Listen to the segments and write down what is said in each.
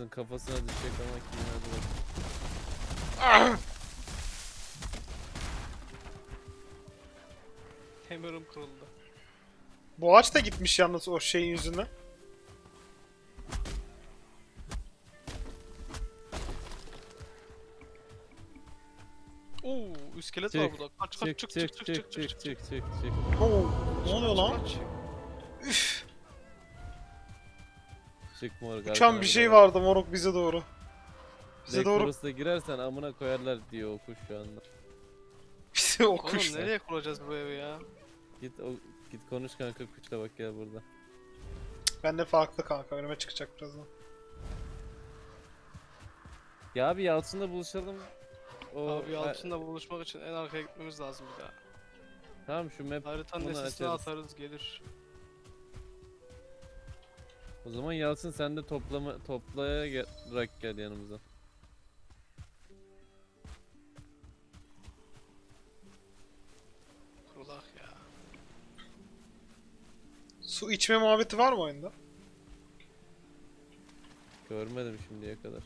Birinizin kafasına düşecek ama kimin hadi bak. Hammer'ım kırıldı. Bu ağaç da gitmiş yalnız o şeyin yüzünden. Oo, iskelet var Çık, burada. Kaç kaç Çık çık çık çık çık çık çık çık. Oo, ne oluyor lan? Kaç. Üf. Çık moruk. Uçan arkana bir şey bak. vardı moruk bize doğru. Bize doğru burası da girersen amına koyarlar diyor o kuş şu anda. bize o Oğlum kuş. nereye kuracağız bu evi ya? Git o git konuş kanka kuşla bak gel burada. Ben de farklı kanka önüme çıkacak birazdan. Ya abi Yalçın'la buluşalım. O, Abi altında buluşmak için en arkaya gitmemiz lazım bir daha. Tamam şu map Haritanın Bunu açarız. atarız gelir. O zaman Yalçın sen de toplama toplaya gel, bırak gel yanımıza. Kurulak ya. Su içme muhabbeti var mı oyunda? Görmedim şimdiye kadar.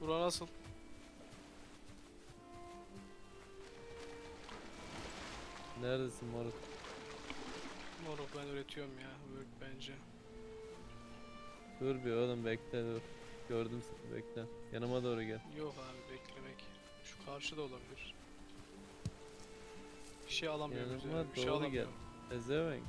Bura nasıl? Neredesin moruk? Moruk ben üretiyorum ya. Work bence. Dur bir oğlum bekle dur. Gördüm seni bekle. Yanıma doğru gel. Yok abi beklemek. Şu karşıda olabilir. Bir şey alamıyorum Yanıma. Bir şey doğru gel. alamıyorum. Ezevenk.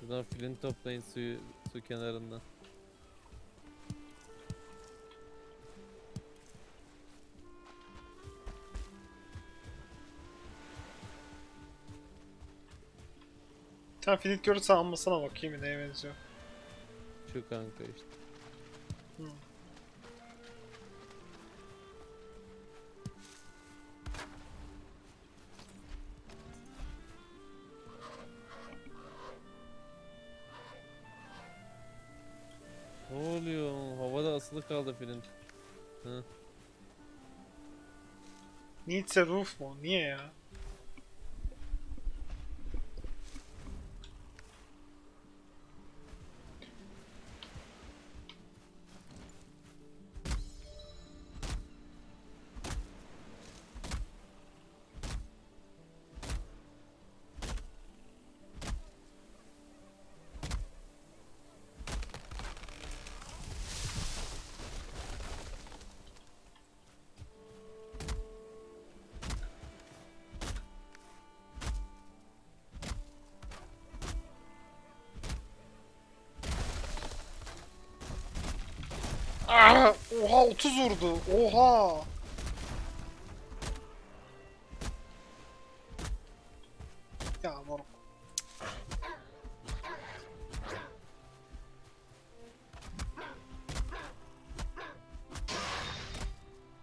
Şuradan filin toplayın suyu su kenarından. Sen filit görürsen almasına bakayım neye benziyor. Şu kanka işte. Hı. Ne oluyor? Havada asılı kaldı filin. Hı. A roof mu? Niye ya? Oha 30 vurdu. Oha. Ya moruk.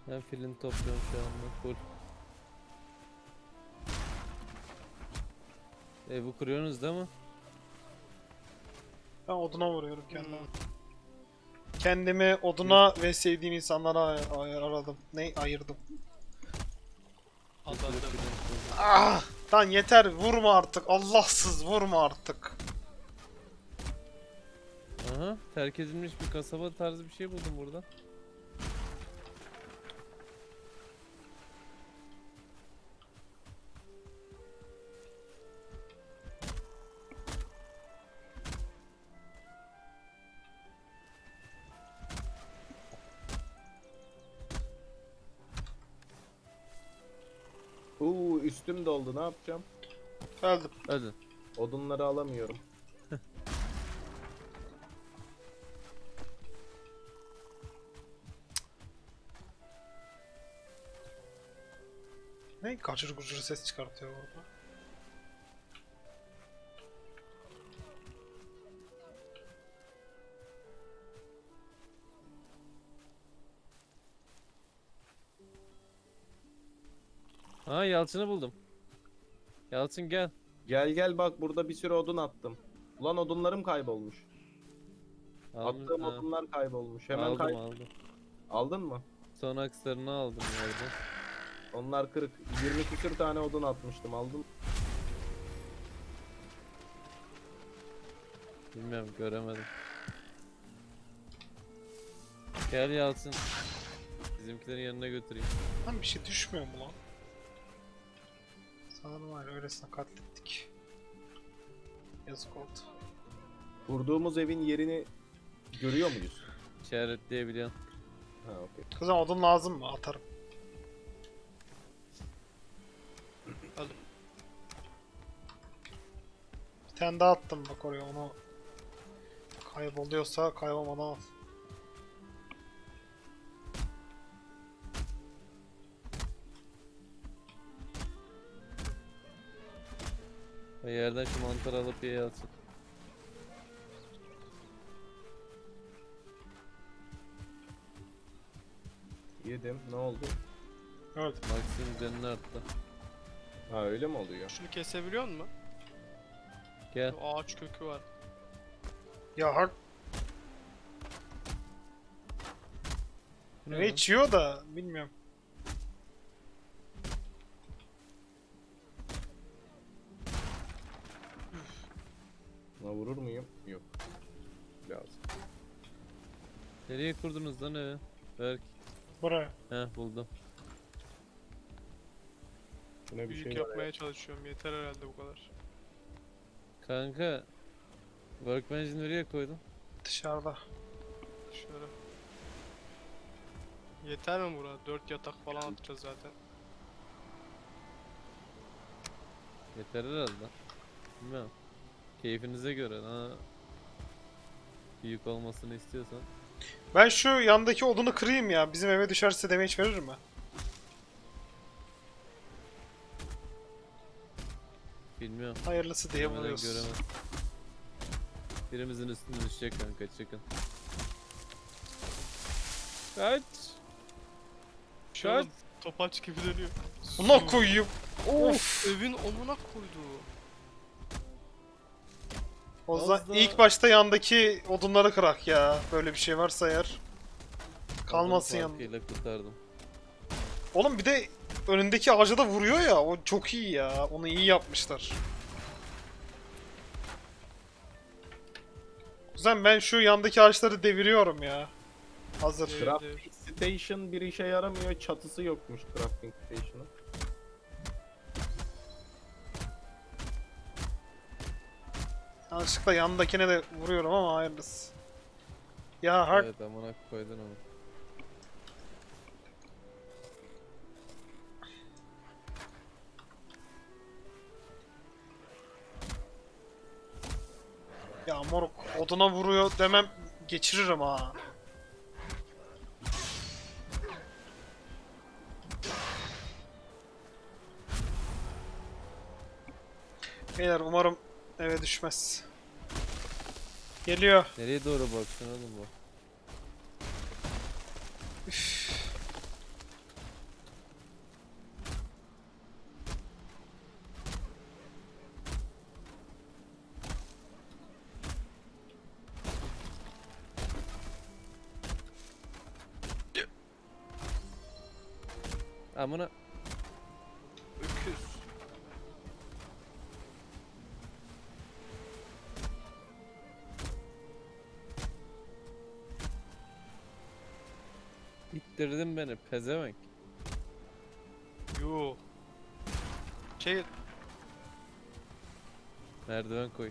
Ben filin topluyorum şu anda full. Evi kuruyorsunuz değil mi? Ben oduna vuruyorum kendime. Hmm. Kendimi oduna ve sevdiğim insanlara ay- ay- aradım. Ne ayırdım. Kurdum. Ah! Lan yeter vurma artık. Allahsız vurma artık. Aha terk edilmiş bir kasaba tarzı bir şey buldum burada. Üstüm doldu ne yapacağım? Öldüm. Hadi. Odunları alamıyorum. Ne gacır gucur ses çıkartıyor burada. Yalçın'ı buldum. Yalçın gel. Gel gel bak burada bir sürü odun attım. Ulan odunlarım kaybolmuş. Aldım, Attığım ha, odunlar kaybolmuş. Hemen aldım kay... aldım. Aldın mı? Son akslarını aldım orada. Onlar kırık. 20 küsür tane odun atmıştım aldım. Bilmiyorum göremedim. Gel Yalçın. Bizimkilerin yanına götüreyim. Lan bir şey düşmüyor mu lan? Sanırım var öylesine katlettik. Yazık oldu. Kurduğumuz evin yerini görüyor muyuz? İşaretleyebiliyorsun. Ha okey. Kızım odun lazım mı? Atarım. Aldım. Bir tane daha attım bak oraya onu kayboluyorsa kaybolmadan al. O yerden şu mantarı alıp ye Yalçın. Yedim. Ne oldu? Öldüm. Maksimum canını arttı. Ha öyle mi oluyor? Şunu kesebiliyor musun? Gel. Ağaç kökü var. Ya hak ne içiyor da bilmiyorum. Vurur muyum? Yok. Lazım. Nereye kurdunuz lan evi? Berk. Buraya. Heh buldum. Buna bir Büyük şey var. yapmaya çalışıyorum. Yeter herhalde bu kadar. Kanka. Workbench'i nereye koydun? Dışarıda. Şöyle. Yeter mi bura? 4 yatak falan atacağız zaten. Yeter herhalde. Bilmiyorum. Keyfinize göre. Ha. Büyük olmasını istiyorsan. Ben şu yandaki odunu kırayım ya. Bizim eve düşerse damage verir mi? Bilmiyorum. Hayırlısı diye göremem. Birimizin üstüne düşecek kanka çıkın. Kaç. Şu Kaç. an topaç gibi dönüyor. Buna koyayım. Of! Evin omuna koydu. O zaman Fazla- ilk başta yandaki odunları kırak ya. Böyle bir şey varsa eğer. Kalmasın farkıyla kurtardım. Oğlum bir de önündeki ağaca da vuruyor ya. O çok iyi ya. Onu iyi yapmışlar. Kuzen ben şu yandaki ağaçları deviriyorum ya. Hazır. Crafting station bir işe yaramıyor. Çatısı yokmuş crafting station'ın. Yanlışlıkla yandakine de vuruyorum ama hayırlısı. Ya hak. Evet amına koydun onu. Ya moruk oduna vuruyor demem geçiririm ha. Beyler umarım eve düşmez. Geliyor. Nereye doğru baksın oğlum bu? Amına ittirdin beni pezevenk. Yo. Şey Merdiven koy.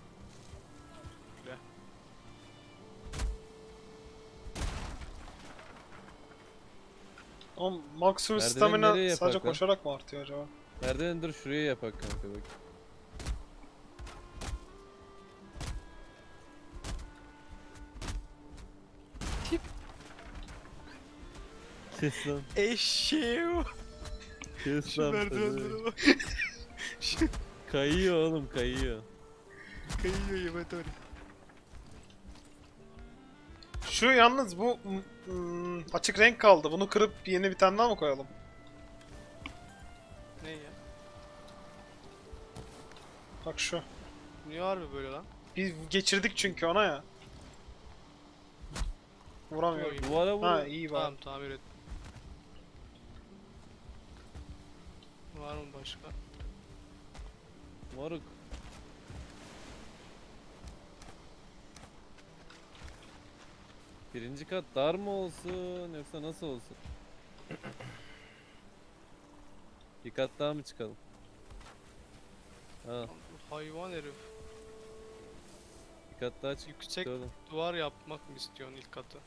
Oğlum maksimum stamina nereye sadece yapak lan? koşarak mı artıyor acaba? Merdiveni dur şuraya yapak kanka bak. Kes lan. eşeğim. Kes Şu lan merdivenlere pezevenk. bak. Şu Kayıyor oğlum kayıyor. kayıyor yemet öyle. Şu yalnız bu mm, mm, açık renk kaldı. Bunu kırıp yeni bir tane daha mı koyalım? Ne ya? Bak şu. Niye harbi böyle lan? Biz geçirdik çünkü ona ya. Vuramıyorum. Duvara vur. Ha iyi var. Tamam tamir et. Var mı başka? Moruk. Birinci kat dar mı olsun yoksa nasıl olsun? Bir kat daha mı çıkalım? Ha, Hayvan herif. bir kat daha çık. Yüksek duvar yapmak mı istiyorsun ilk katı?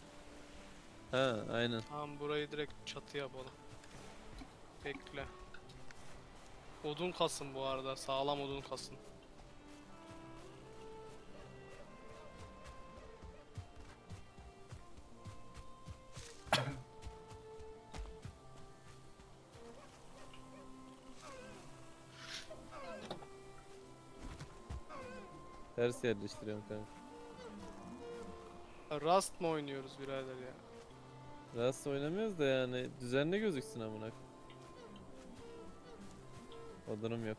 Ha, aynen. Tamam burayı direkt çatı yapalım. Bekle. Odun kasın bu arada. Sağlam odun kasın. Ters yerleştiriyorum kanka. Rust mı oynuyoruz birader ya? Rast oynamıyoruz da yani düzenli gözüksün amına. koyayım. Odunum yok.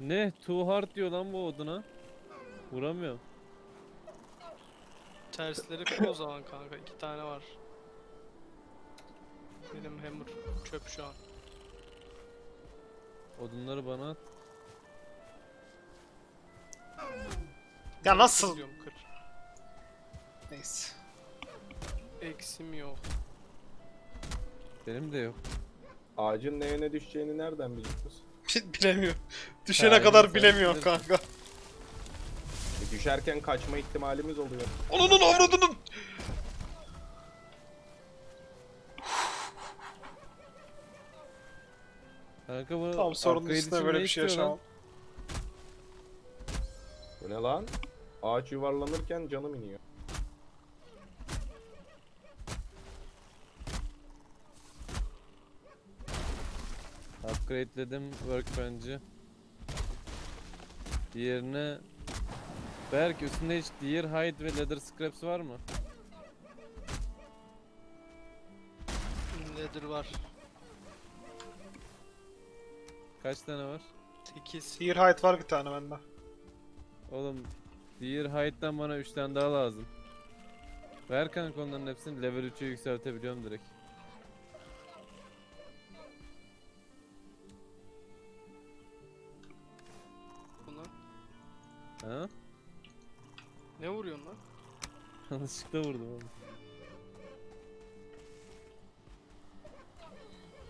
Ne? Too hard diyor lan bu oduna. Vuramıyorum. Tersleri kur o zaman kanka. iki tane var. Benim hammer çöp şu an. Odunları bana at. Ya nasıl? Kır. Neyse. Eksim yok. Benim de yok. Ağacın neye ne düşeceğini nereden biliyoruz? Bilemiyorum. Düşene Ha, kadar evet, bilemiyorum kanka. E, düşerken kaçma ihtimalimiz oluyor. Onun avradının. Kanka bu Tamam sorunun üstüne böyle bir şey istiyor lan? yaşamam. Bu ne lan? Ağaç yuvarlanırken canım iniyor. Upgrade'ledim workbench'i. Diğerine Berk üstünde hiç deer hide ve leather scraps var mı? Nedir var? Kaç tane var? 8. Deer height var bir tane bende. Oğlum deer hide'dan bana 3 tane daha lazım. Ver kanka onların hepsini level 3'e yükseltebiliyorum direkt. Yanlışlıkla vurdum oğlum.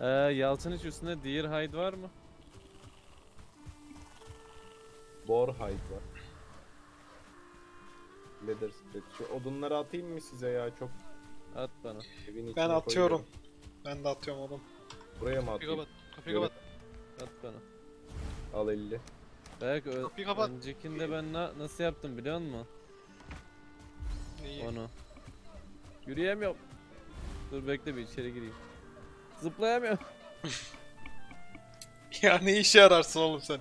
Ee, Yalçın hiç üstünde deer hide var mı? Boar hide var. Leather split. Şu odunları atayım mı size ya? Çok At bana. evin içine Ben atıyorum. koyuyorum. Ben de atıyorum oğlum. Buraya mı Kapıyı atayım? kapat. Kapıyı kapat. At bana. Al 50. Belki ö- Kapıyı kapat. öncekinde ben na- nasıl yaptım biliyor musun? Neyi? Onu. Yürüyemiyorum. Dur bekle bir içeri gireyim. Zıplayamıyorum. Ya ne işe yararsın oğlum sen?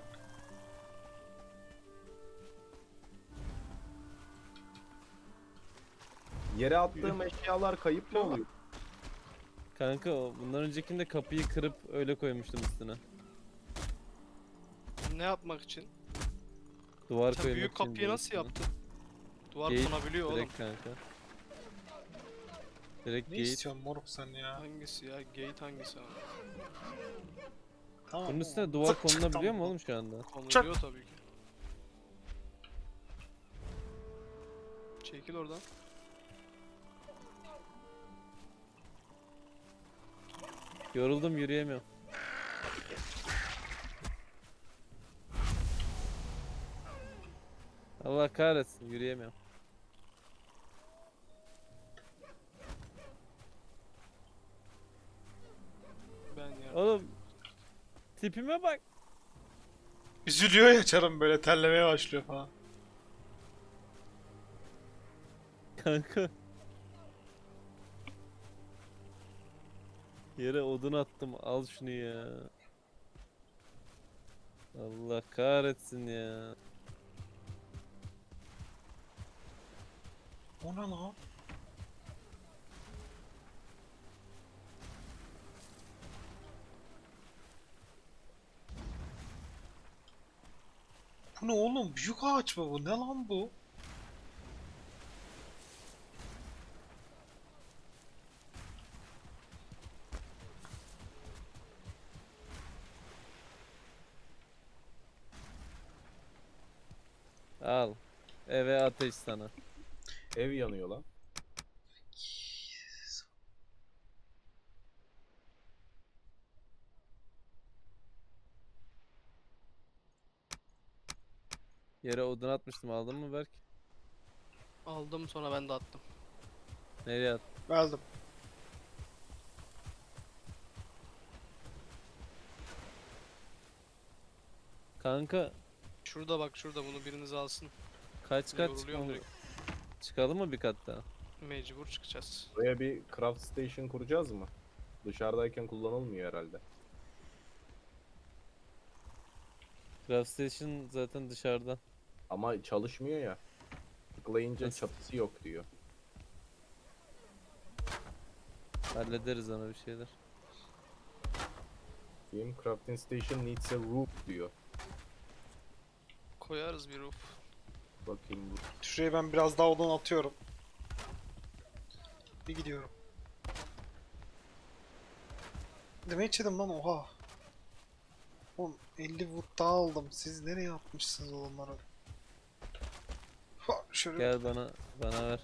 Yere attığım eşyalar kayıp mı oluyor? Kanka o bundan öncekinde kapıyı kırıp öyle koymuştum üstüne. Ne yapmak için? Duvar Sen koymak büyük için kapıyı diyor nasıl yaptın? Duvar Gate konabiliyor oğlum. Direkt kanka. Direkt Ne gate. istiyorsun moruk sen ya? Hangisi ya? Gate hangisi abi? Tamam. Bunun üstüne duvar zık konulabiliyor tamam. mu oğlum şu anda? Konuluyor tabii ki. Çekil oradan. Yoruldum yürüyemiyorum. Allah kahretsin yürüyemiyorum. Ben ya. Oğlum tipime bak. Üzülüyor ya çarım böyle terlemeye başlıyor falan. Kanka. Yere odun attım. Al şunu ya. Allah kahretsin ya. O ne lan? Bu ne oğlum? Büyük ağaç mı bu? Ne lan bu? Al. Eve ateş sana. Ev yanıyor lan. Yere odun atmıştım aldın mı Berk? Aldım sonra ben de attım. Nereye at? Geldim. Kanka Şurada bak şurada bunu biriniz alsın. kaç kat yoruluyorum direkt. Çıkalım mı bir kat daha? Mecbur çıkacağız. Buraya bir craft station kuracağız mı? Dışarıdayken kullanılmıyor herhalde. Craft Station zaten dışarıda. Ama çalışmıyor ya. Tıklayınca Nasıl? çatısı yok diyor. Hallederiz ona bir şeyler. Game crafting station needs a roof diyor. Koyarız bir roof. Bakayım bu. Şuraya ben biraz daha odun atıyorum. Bir gidiyorum. Demek içedim lan oha. Oğlum 50 wood daha aldım. Siz nereye atmışsınız onları? Şöyle Gel bana bana ver.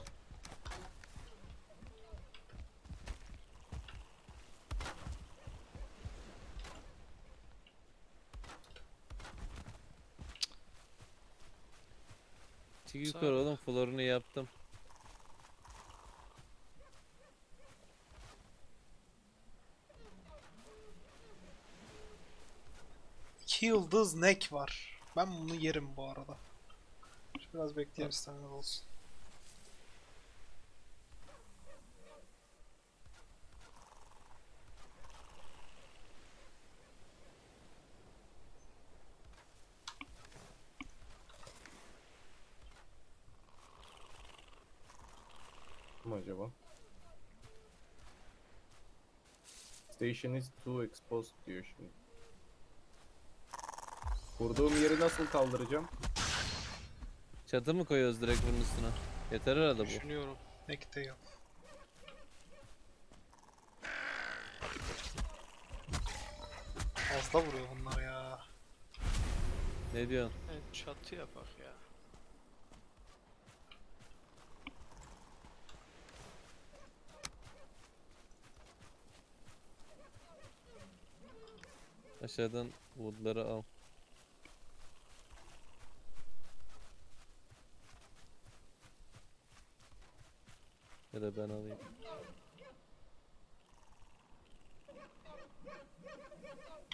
Çık yukarı oğlum florunu yaptım. iki yıldız neck var. Ben bunu yerim bu arada. Biraz bekleyelim isteyenler olsun. Kim acaba? Station is too exposed diyor şimdi. Kurduğum yeri nasıl kaldıracağım? Çatı mı koyuyoruz direkt bunun üstüne? Yeter herhalde bu. Düşünüyorum. De yok. Fazla vuruyor bunlar ya. Ne diyorsun? Evet çatı yapak ya. Aşağıdan woodları al. Ben alayım.